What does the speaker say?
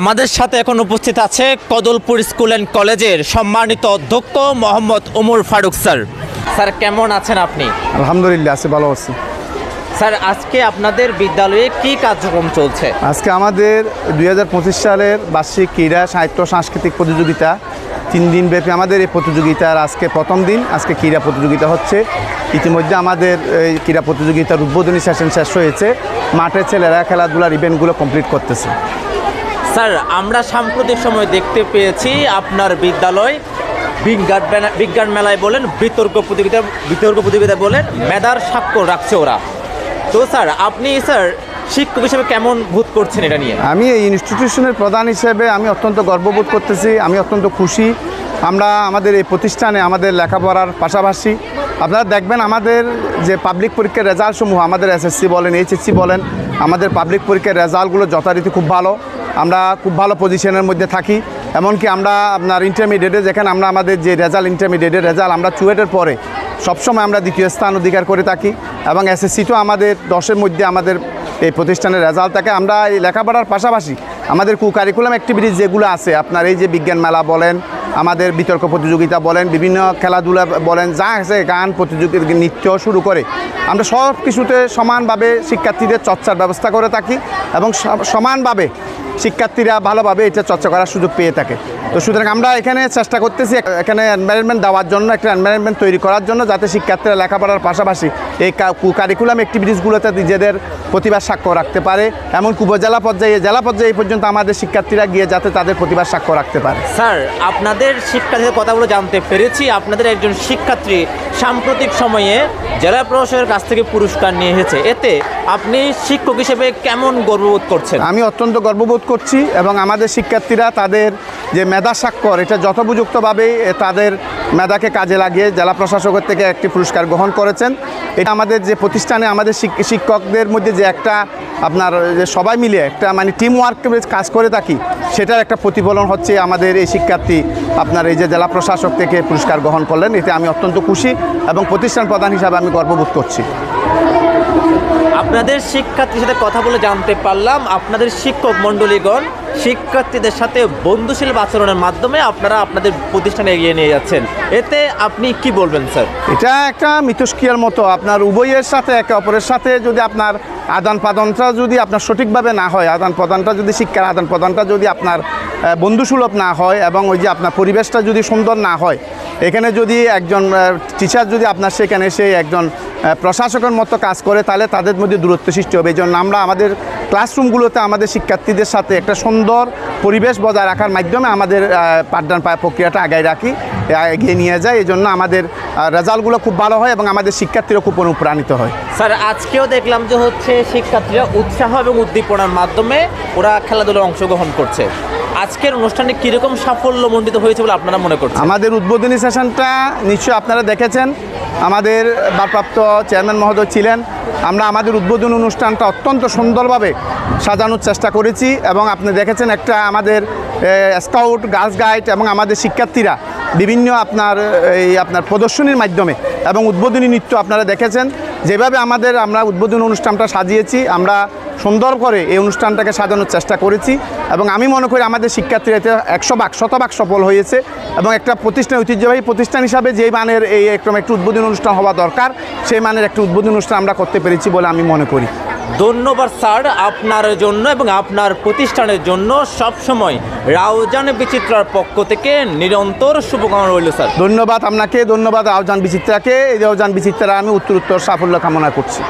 আমাদের সাথে এখন উপস্থিত আছে কদলপুর স্কুল অ্যান্ড কলেজের সম্মানিত অধ্যক্ষ মোহাম্মদ ওমর ফারুক স্যার। স্যার কেমন আছেন আপনি? আলহামদুলিল্লাহ আছি ভালো আছি। স্যার আজকে আপনাদের বিদ্যালয়ে কি কার্যক্রম চলছে? আজকে আমাদের দুই হাজার পঁচিশ সালের বার্ষিক ক্রীড়া সাহিত্য সাংস্কৃতিক প্রতিযোগিতা। তিন দিন ব্যাপী আমাদের এই প্রতিযোগিতার আজকে প্রথম দিন আজকে ক্রীড়া প্রতিযোগিতা হচ্ছে। ইতিমধ্যে আমাদের এই ক্রীড়া প্রতিযোগিতার উদ্বোধনী সেশন শেষ হয়েছে। মাঠে ছেলেরা খেলাধুলার ইভেন্টগুলো কমপ্লিট করতেছে। স্যার, আমরা সাম্প্রতিক সময় দেখতে পেয়েছি আপনার বিদ্যালয় বিজ্ঞান বিজ্ঞান মেলায় বলেন, বিতর্ক প্রতিযোগিতা বিতর্ক প্রতিযোগিতা বলেন, মেধার স্বাক্ষর রাখছে ওরা। তো স্যার, আপনি স্যার শিক্ষক হিসেবে কেমন বোধ করছেন এটা নিয়ে? আমি এই ইনস্টিটিউশনের প্রধান হিসেবে আমি অত্যন্ত গর্ববোধ করতেছি, আমি অত্যন্ত খুশি। আমরা আমাদের এই প্রতিষ্ঠানে আমাদের লেখাপড়ার পাশাপাশি, আপনারা দেখবেন আমাদের যে পাবলিক পরীক্ষার রেজাল্টসমূহ আমাদের এসএসসি বলেন এইচএসসি বলেন, আমাদের পাবলিক পরীক্ষার রেজাল্টগুলো যথারীতি খুব ভালো। আমরা খুব ভালো পজিশনের মধ্যে থাকি। এমনকি আমরা আপনার ইন্টারমিডিয়েটে যেখানে আমরা আমাদের যে রেজাল্ট ইন্টারমিডিয়েটের রেজাল্ট আমরা চুয়েটের পরে সবসময় আমরা দ্বিতীয় স্থান অধিকার করে থাকি। এবং এসএসসিতেও আমাদের দশের মধ্যে আমাদের এই প্রতিষ্ঠানের রেজাল্ট থাকে। আমরা এই লেখাপড়ার পাশাপাশি আমাদের কু কারিকুলাম অ্যাক্টিভিটিস যেগুলো আছে, আপনার এই যে বিজ্ঞান মেলা বলেন, আমাদের বিতর্ক প্রতিযোগিতা বলেন, বিভিন্ন খেলাধুলা বলেন, যা আছে গান, প্রতিযোগিতা, নৃত্য শুরু করে আমরা সব কিছুতে সমানভাবে শিক্ষার্থীদের চর্চার ব্যবস্থা করে থাকি। এবং সমানভাবে শিক্ষার্থীরা ভালোভাবে এটা চর্চা করার সুযোগ পেয়ে থাকে। তো সুতরাং আমরা এখানে চেষ্টা করতেছি এখানে এনভায়রনমেন্ট দেওয়ার জন্য, একটা এনভায়রনমেন্ট তৈরি করার জন্য যাতে শিক্ষার্থীরা লেখাপড়ার পাশাপাশি এই কারিকুলাম অ্যাক্টিভিটিসগুলোতে নিজেদের প্রতিভার সাক্ষ্য রাখতে পারে। এমন উপজেলা পর্যায়ে জেলা পর্যায়ে এই পর্যন্ত আমাদের শিক্ষার্থীরা গিয়ে যাতে তাদের প্রতিভার সাক্ষ্য রাখতে পারে। স্যার আপনাদের শিক্ষার্থীদের কথাগুলো জানতে পেরেছি। আপনাদের একজন শিক্ষার্থী সাম্প্রতিক সময়ে জেলা প্রশাসনের কাছ থেকে পুরস্কার নিয়ে এসেছে। এতে আপনি শিক্ষক হিসেবে কেমন গর্ববোধ করছেন? আমি অত্যন্ত গর্ববোধ করছি এবং আমাদের শিক্ষার্থীরা তাদের যে মেধা স্বাক্ষর এটা যথোপযুক্তভাবে তাদের মেধাকে কাজে লাগিয়ে জেলা প্রশাসকের থেকে একটি পুরস্কার গ্রহণ করেছেন। এটা আমাদের যে প্রতিষ্ঠানে আমাদের শিক- শিক্ষকদের মধ্যে যে একটা আপনার যে সবাই মিলে একটা মানে টিম ওয়ার্ক কাজ করে থাকি, সেটার একটা প্রতিফলন হচ্ছে আমাদের এই শিক্ষার্থী আপনার এই যে জেলা প্রশাসক থেকে পুরস্কার গ্রহণ করলেন। এতে আমি অত্যন্ত খুশি এবং প্রতিষ্ঠান প্রধান হিসাবে আমি গর্ববোধ করছি। আপনাদের শিক্ষার্থীর সাথে কথা বলে জানতে পারলাম। আপনাদের শিক্ষক মণ্ডলীগণ শিক্ষার্থীদের সাথে বন্ধুশীল আচরণের মাধ্যমে আপনারা আপনাদের প্রতিষ্ঠানে এগিয়ে নিয়ে যাচ্ছেন। এতে আপনি কি বলবেন, স্যার? এটা একটা মিথস্ক্রিয়ার মতো। আপনার উভয়ের সাথে, একে অপরের সাথে যদি আপনার আদান প্রদানটা যদি আপনার সঠিকভাবে না হয় আদান প্রদানটা যদি শিক্ষার আদান প্রদানটা যদি আপনার বন্ধুসুলভ না হয় এবং ওই যে আপনার পরিবেশটা যদি সুন্দর না হয়, এখানে যদি একজন টিচার যদি আপনার সেখানে সেই একজন প্রশাসকের মতো কাজ করে, তাহলে তাদের মধ্যে দূরত্ব সৃষ্টি হবে। এই জন্য আমরা আমাদের ক্লাসরুমগুলোতে আমাদের শিক্ষার্থীদের সাথে একটা সুন্দর পরিবেশ বজায় রাখার মাধ্যমে আমাদের পাঠদান প্রক্রিয়াটা আগায় রাখি এগিয়ে নিয়ে যায়। এই জন্য আমাদের রেজাল্টগুলো খুব ভালো হয় এবং আমাদের শিক্ষার্থীরা খুব অনুপ্রাণিত হয়। স্যার আজকেও দেখলাম যে হচ্ছে শিক্ষার্থীরা উৎসাহ এবং উদ্দীপনার মাধ্যমে ওরা খেলাধুলায় অংশগ্রহণ করছে। আজকের অনুষ্ঠানে কীরকম সাফল্য সাফল্যমণ্ডিত হয়েছে বলে আপনারা মনে করছেন? আমাদের উদ্বোধনী সেশনটা নিশ্চয়ই আপনারা দেখেছেন। আমাদের ভারপ্রাপ্ত চেয়ারম্যান মহোদয় ছিলেন। আমরা আমাদের উদ্বোধন অনুষ্ঠানটা অত্যন্ত সুন্দরভাবে সাজানোর চেষ্টা করেছি এবং আপনি দেখেছেন একটা আমাদের স্কাউট গার্লস গাইড এবং আমাদের শিক্ষার্থীরা বিভিন্ন আপনার, এই আপনার প্রদর্শনীর মাধ্যমে এবং উদ্বোধনী নৃত্য আপনারা দেখেছেন। যেভাবে আমাদের আমরা উদ্বোধনী অনুষ্ঠানটা সাজিয়েছি, আমরা সুন্দর করে এই অনুষ্ঠানটাকে সাজানোর চেষ্টা করেছি এবং আমি মনে করি আমাদের শিক্ষার্থীরা এতে একশো ভাগ শতভাগ সফল হয়েছে এবং একটা প্রতিষ্ঠান ঐতিহ্যবাহী প্রতিষ্ঠান হিসাবে যেই মানের এই একদম একটু উদ্বোধনী অনুষ্ঠান হওয়া দরকার সেই মানের একটা উদ্বোধনী অনুষ্ঠান আমরা করতে পেরেছি বলে আমি মনে করি। ধন্যবাদ স্যার আপনার জন্য এবং আপনার প্রতিষ্ঠানের জন্য। সবসময় রাউজান বিচিত্রার পক্ষ থেকে নিরন্তর শুভকামনা রইল স্যার। ধন্যবাদ আপনাকে ধন্যবাদ আহ্বান বিচিত্রাকে। এই আহ্বান বিচিত্রা আমি উত্তর উত্তর সাফল্য কামনা করছি।